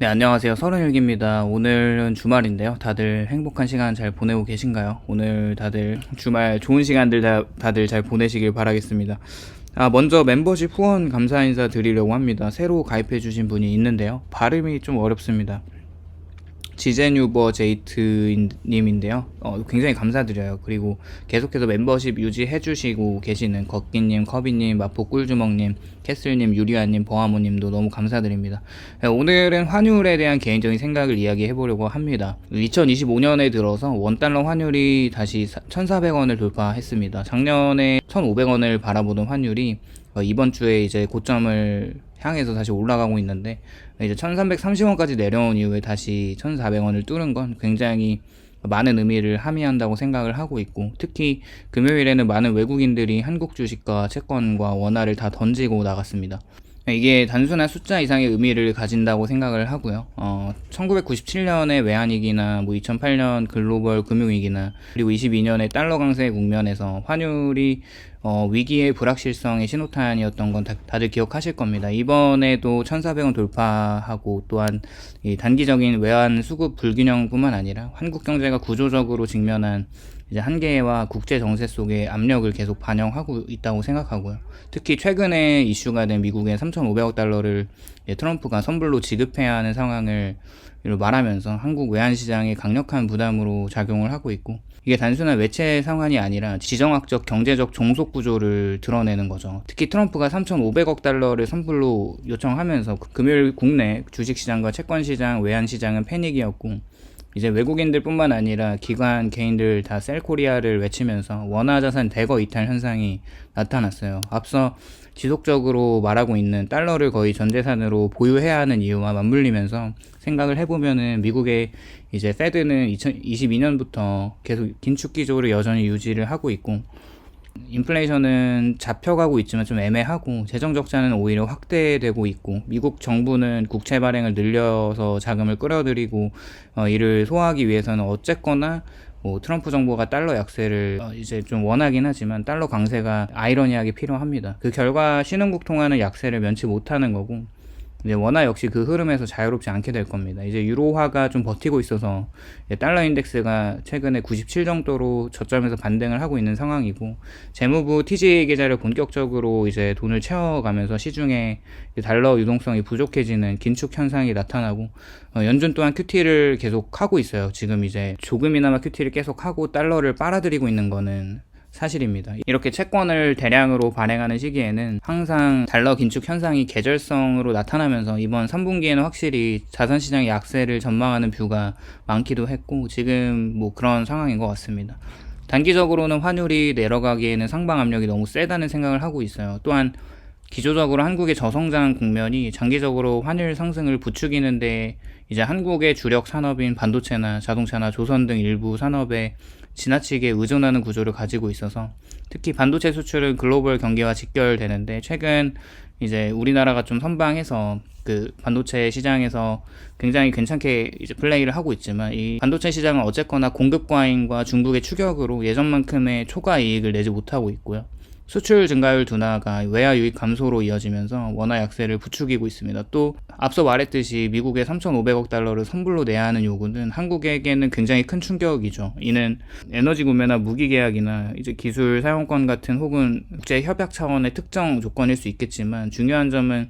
네, 안녕하세요. 서른일기입니다. 오늘은 주말인데요. 다들 행복한 시간 잘 보내고 계신가요? 오늘 다들 주말 좋은 시간들 다, 다들 잘 보내시길 바라겠습니다. 아, 먼저 멤버십 후원 감사 인사 드리려고 합니다. 새로 가입해주신 분이 있는데요. 발음이 좀 어렵습니다. 지젠유버 제이트님인데요. 어, 굉장히 감사드려요. 그리고 계속해서 멤버십 유지해주시고 계시는 걷기님, 커비님, 마포 꿀주먹님, 캐슬님, 유리아님, 버하모님도 너무 감사드립니다. 네, 오늘은 환율에 대한 개인적인 생각을 이야기해보려고 합니다. 2025년에 들어서 원달러 환율이 다시 1,400원을 돌파했습니다. 작년에 1,500원을 바라보던 환율이 어, 이번 주에 이제 고점을 향해서 다시 올라가고 있는데 이제 1330원까지 내려온 이후에 다시 1400원을 뚫은 건 굉장히 많은 의미를 함의한다고 생각을 하고 있고 특히 금요일에는 많은 외국인들이 한국 주식과 채권과 원화를 다 던지고 나갔습니다. 이게 단순한 숫자 이상의 의미를 가진다고 생각을 하고요. 어, 1997년의 외환위기나 뭐 2008년 글로벌 금융위기나 그리고 22년의 달러 강세 국면에서 환율이 어, 위기의 불확실성의 신호탄이었던 건 다, 들 기억하실 겁니다. 이번에도 1,400원 돌파하고 또한 이 단기적인 외환 수급 불균형뿐만 아니라 한국 경제가 구조적으로 직면한 이제 한계와 국제 정세 속의 압력을 계속 반영하고 있다고 생각하고요. 특히 최근에 이슈가 된 미국의 3,500억 달러를 트럼프가 선불로 지급해야 하는 상황을 말하면서 한국 외환 시장에 강력한 부담으로 작용을 하고 있고 이게 단순한 외채 상환이 아니라 지정학적 경제적 종속 구조를 드러내는 거죠. 특히 트럼프가 3,500억 달러를 선불로 요청하면서 금요일 국내 주식시장과 채권시장, 외환시장은 패닉이었고 이제 외국인들뿐만 아니라 기관 개인들 다 셀코리아를 외치면서 원화 자산 대거 이탈 현상이 나타났어요. 앞서 지속적으로 말하고 있는 달러를 거의 전 재산으로 보유해야 하는 이유와 맞물리면서 생각을 해보면은 미국의 이제 페드는 2022년부터 계속 긴축 기조를 여전히 유지를 하고 있고 인플레이션은 잡혀가고 있지만 좀 애매하고 재정 적자는 오히려 확대되고 있고 미국 정부는 국채 발행을 늘려서 자금을 끌어들이고 어, 이를 소화하기 위해서는 어쨌거나 뭐 트럼프 정부가 달러 약세를 어, 이제 좀 원하긴 하지만 달러 강세가 아이러니하게 필요합니다. 그 결과 신흥국 통화는 약세를 면치 못하는 거고 이제 원화 역시 그 흐름에서 자유롭지 않게 될 겁니다. 이제 유로화가 좀 버티고 있어서 달러 인덱스가 최근에 97 정도로 저점에서 반등을 하고 있는 상황이고 재무부 TJ 계좌를 본격적으로 이제 돈을 채워가면서 시중에 달러 유동성이 부족해지는 긴축 현상이 나타나고 어, 연준 또한 QT를 계속 하고 있어요. 지금 이제 조금이나마 QT를 계속 하고 달러를 빨아들이고 있는 거는 사실입니다. 이렇게 채권을 대량으로 발행하는 시기에는 항상 달러 긴축 현상이 계절성으로 나타나면서 이번 3분기에는 확실히 자산시장의 약세를 전망하는 뷰가 많기도 했고 지금 뭐 그런 상황인 것 같습니다. 단기적으로는 환율이 내려가기에는 상방 압력이 너무 세다는 생각을 하고 있어요. 또한 기조적으로 한국의 저성장 국면이 장기적으로 환율 상승을 부추기는데 이제 한국의 주력 산업인 반도체나 자동차나 조선 등 일부 산업에 지나치게 의존하는 구조를 가지고 있어서 특히 반도체 수출은 글로벌 경기와 직결되는데 최근 이제 우리나라가 좀 선방해서 그 반도체 시장에서 굉장히 괜찮게 이제 플레이를 하고 있지만 이 반도체 시장은 어쨌거나 공급 과잉과 중국의 추격으로 예전만큼의 초과 이익을 내지 못하고 있고요. 수출 증가율 둔화가 외화 유입 감소로 이어지면서 원화 약세를 부추기고 있습니다. 또 앞서 말했듯이 미국의 3,500억 달러를 선불로 내야 하는 요구는 한국에게는 굉장히 큰 충격이죠. 이는 에너지 구매나 무기 계약이나 이제 기술 사용권 같은 혹은 국제 협약 차원의 특정 조건일 수 있겠지만 중요한 점은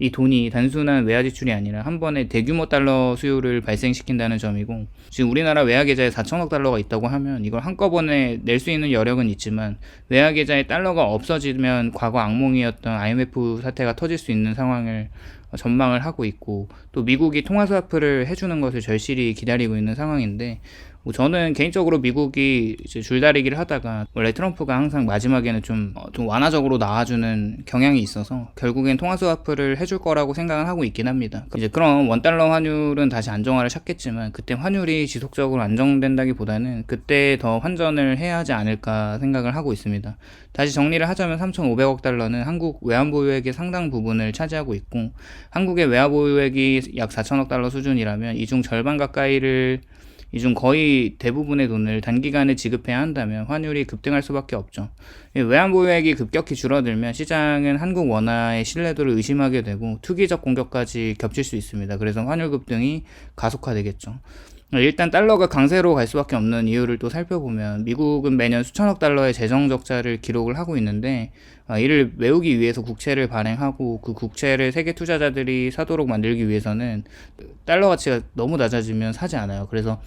이 돈이 단순한 외화 지출이 아니라 한 번에 대규모 달러 수요를 발생시킨다는 점이고 지금 우리나라 외화 계좌에 4천억 달러가 있다고 하면 이걸 한꺼번에 낼 수 있는 여력은 있지만 외화 계좌에 달러가 없어지면 과거 악몽이었던 IMF 사태가 터질 수 있는 상황을 전망을 하고 있고 또 미국이 통화 스와프를 해주는 것을 절실히 기다리고 있는 상황인데 뭐 저는 개인적으로 미국이 이제 줄다리기를 하다가 원래 트럼프가 항상 마지막에는 좀, 어, 좀 완화적으로 나와주는 경향이 있어서 결국엔 통화 스와프를 해줄 거라고 생각은 하고 있긴 합니다. 이제 그럼 원달러 환율은 다시 안정화를 찾겠지만 그때 환율이 지속적으로 안정된다기보다는 그때 더 환전을 해야 하지 않을까 생각을 하고 있습니다. 다시 정리를 하자면 3,500억 달러는 한국 외환보유액의 상당 부분을 차지하고 있고 한국의 외화보유액이 약 4천억 달러 수준이라면 이중 절반 가까이를 이 중 거의 대부분의 돈을 단기간에 지급해야 한다면 환율이 급등할 수밖에 없죠. 이 외환 보유액이 급격히 줄어들면 시장은 한국 원화의 신뢰도를 의심하게 되고 투기적 공격까지 겹칠 수 있습니다. 그래서 환율 급등이 가속화되겠죠. 일단 달러가 강세로 갈 수밖에 없는 이유를 또 살펴보면 미국은 매년 수천억 달러의 재정 적자를 기록을 하고 있는데 아, 이를 메우기 위해서 국채를 발행하고 그 국채를 세계 투자자들이 사도록 만들기 위해서는 달러 가치가 너무 낮아지면 사지 않아요. 그래서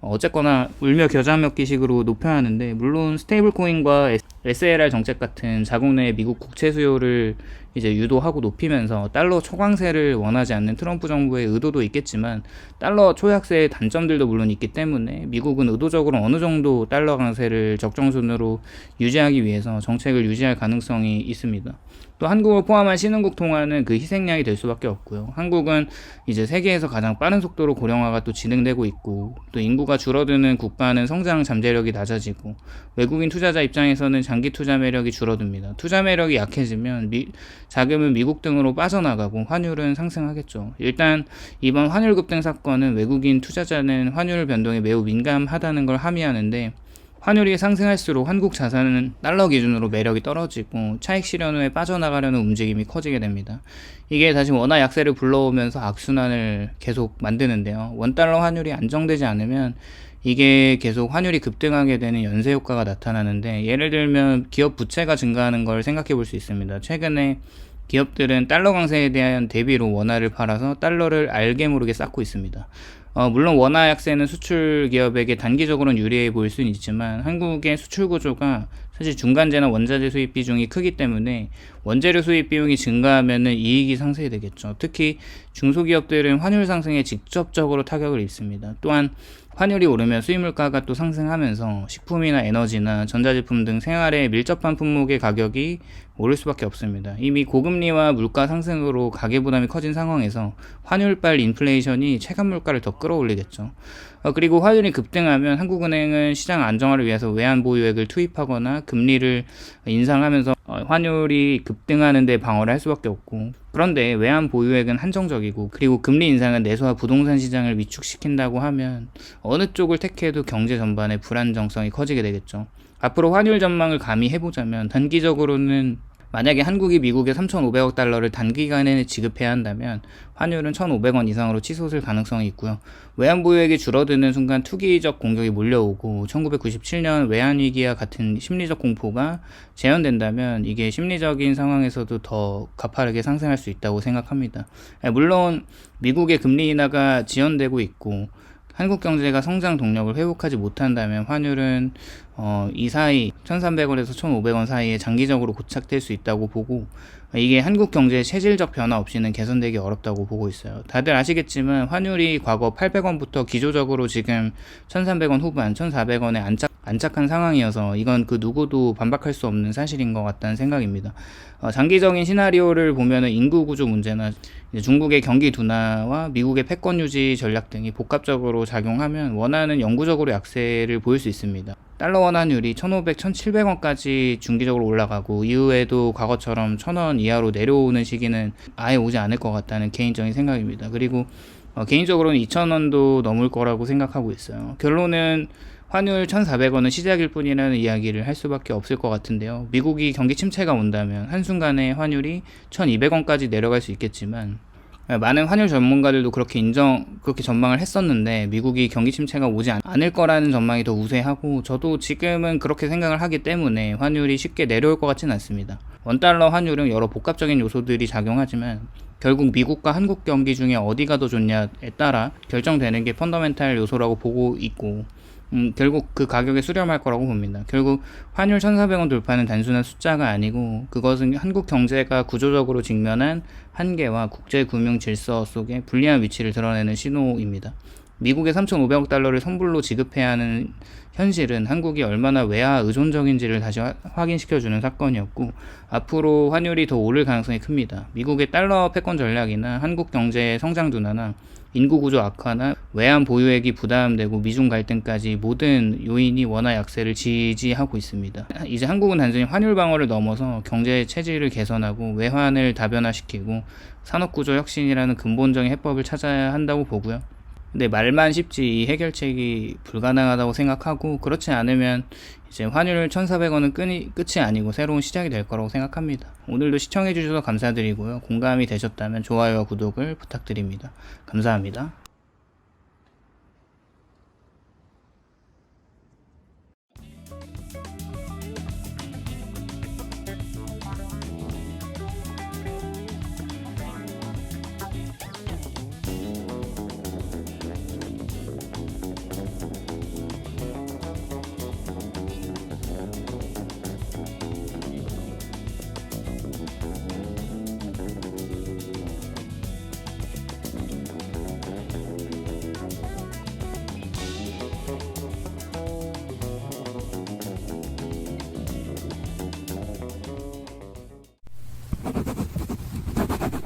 어쨌거나 울며 겨자 먹기식으로 높여야 하는데 물론 스테이블 코인과 SLR 정책 같은 자국 내 미국 국채 수요를 이제 유도하고 높이면서 달러 초강세를 원하지 않는 트럼프 정부의 의도도 있겠지만 달러 초약세의 단점들도 물론 있기 때문에 미국은 의도적으로 어느 정도 달러 강세를 적정선으로 유지하기 위해서 정책을 유지할 가능성이 있습니다. 또 한국을 포함한 신흥국 통화는 그 희생양이 될 수밖에 없고요. 한국은 이제 세계에서 가장 빠른 속도로 고령화가 또 진행되고 있고 또 인구가 줄어드는 국가는 성장 잠재력이 낮아지고 외국인 투자자 입장에서는 장기 투자 매력이 줄어듭니다. 투자 매력이 약해지면 미, 자금은 미국 등으로 빠져나가고 환율은 상승하겠죠. 일단 이번 환율 급등 사건은 외국인 투자자는 환율 변동에 매우 민감하다는 걸 함의하는데 환율이 상승할수록 한국 자산은 달러 기준으로 매력이 떨어지고 차익 실현 후에 빠져나가려는 움직임이 커지게 됩니다. 이게 다시 원화 약세를 불러오면서 악순환을 계속 만드는데요. 원달러 환율이 안정되지 않으면 이게 계속 환율이 급등하게 되는 연쇄 효과가 나타나는데 예를 들면 기업 부채가 증가하는 걸 생각해 볼 수 있습니다. 최근에 기업들은 달러 강세에 대한 대비로 원화를 팔아서 달러를 알게 모르게 쌓고 있습니다. 어, 물론 원화 약세는 수출 기업에게 단기적으로는 유리해 보일 수는 있지만 한국의 수출 구조가 사실 중간재나 원자재 수입 비중이 크기 때문에 원재료 수입 비용이 증가하면은 이익이 상쇄되겠죠. 특히 중소기업들은 환율 상승에 직접적으로 타격을 입습니다. 또한 환율이 오르면 수입 물가가 또 상승하면서 식품이나 에너지나 전자제품 등 생활에 밀접한 품목의 가격이 오를 수밖에 없습니다. 이미 고금리와 물가 상승으로 가계 부담이 커진 상황에서 환율발 인플레이션이 체감 물가를 더 끌어올리겠죠. 어, 그리고 환율이 급등하면 한국은행은 시장 안정화를 위해서 외환 보유액을 투입하거나 금리를 인상하면서 어, 환율이 급등하는데 방어를 할 수밖에 없고 그런데 외환 보유액은 한정적이고 그리고 금리 인상은 내수와 부동산 시장을 위축시킨다고 하면 어느 쪽을 택해도 경제 전반의 불안정성이 커지게 되겠죠. 앞으로 환율 전망을 감히 해보자면 단기적으로는 만약에 한국이 미국에 3,500억 달러를 단기간에 지급해야 한다면 환율은 1,500원 이상으로 치솟을 가능성이 있고요. 외환 보유액이 줄어드는 순간 투기적 공격이 몰려오고 1997년 외환 위기와 같은 심리적 공포가 재현된다면 이게 심리적인 상황에서도 더 가파르게 상승할 수 있다고 생각합니다. 물론 미국의 금리 인하가 지연되고 있고 한국 경제가 성장 동력을 회복하지 못한다면 환율은 어, 이 사이 1,300원에서 1,500원 사이에 장기적으로 고착될 수 있다고 보고 이게 한국 경제의 체질적 변화 없이는 개선되기 어렵다고 보고 있어요. 다들 아시겠지만 환율이 과거 800원부터 기조적으로 지금 1,300원 후반, 1,400원에 안착, 안착한 상황이어서 이건 그 누구도 반박할 수 없는 사실인 것 같다는 생각입니다. 어, 장기적인 시나리오를 보면은 인구 구조 문제나 중국의 경기 둔화와 미국의 패권 유지 전략 등이 복합적으로 작용하면 원화는 영구적으로 약세를 보일 수 있습니다. 달러 원환율이 1,500, 1,700원까지 중기적으로 올라가고 이후에도 과거처럼 1,000원 이하로 내려오는 시기는 아예 오지 않을 것 같다는 개인적인 생각입니다. 그리고 어, 개인적으로는 2,000원도 넘을 거라고 생각하고 있어요. 결론은 환율 1,400원은 시작일 뿐이라는 이야기를 할 수밖에 없을 것 같은데요. 미국이 경기 침체가 온다면 한순간에 환율이 1,200원까지 내려갈 수 있겠지만 많은 환율 전문가들도 그렇게 인정, 그렇게 전망을 했었는데, 미국이 경기 침체가 오지 않을 거라는 전망이 더 우세하고, 저도 지금은 그렇게 생각을 하기 때문에 환율이 쉽게 내려올 것 같지는 않습니다. 원달러 환율은 여러 복합적인 요소들이 작용하지만, 결국 미국과 한국 경기 중에 어디가 더 좋냐에 따라 결정되는 게 펀더멘탈 요소라고 보고 있고, 음, 결국 그 가격에 수렴할 거라고 봅니다. 결국 환율 1,400원 돌파는 단순한 숫자가 아니고 그것은 한국 경제가 구조적으로 직면한 한계와 국제 금융 질서 속에 불리한 위치를 드러내는 신호입니다. 미국의 3,500억 달러를 선불로 지급해야 하는 현실은 한국이 얼마나 외화 의존적인지를 다시 확인시켜주는 사건이었고 앞으로 환율이 더 오를 가능성이 큽니다. 미국의 달러 패권 전략이나 한국 경제의 성장 둔화나 인구 구조 악화나 외환 보유액이 부담되고 미중 갈등까지 모든 요인이 원화 약세를 지지하고 있습니다. 이제 한국은 단순히 환율 방어를 넘어서 경제 체질을 개선하고 외환을 다변화시키고 산업 구조 혁신이라는 근본적인 해법을 찾아야 한다고 보고요. 근데 말만 쉽지 이 해결책이 불가능하다고 생각하고 그렇지 않으면 이제 환율 1,400원은 끝이, 끝이 아니고 새로운 시작이 될 거라고 생각합니다. 오늘도 시청해 주셔서 감사드리고요. 공감이 되셨다면 좋아요와 구독을 부탁드립니다. 감사합니다.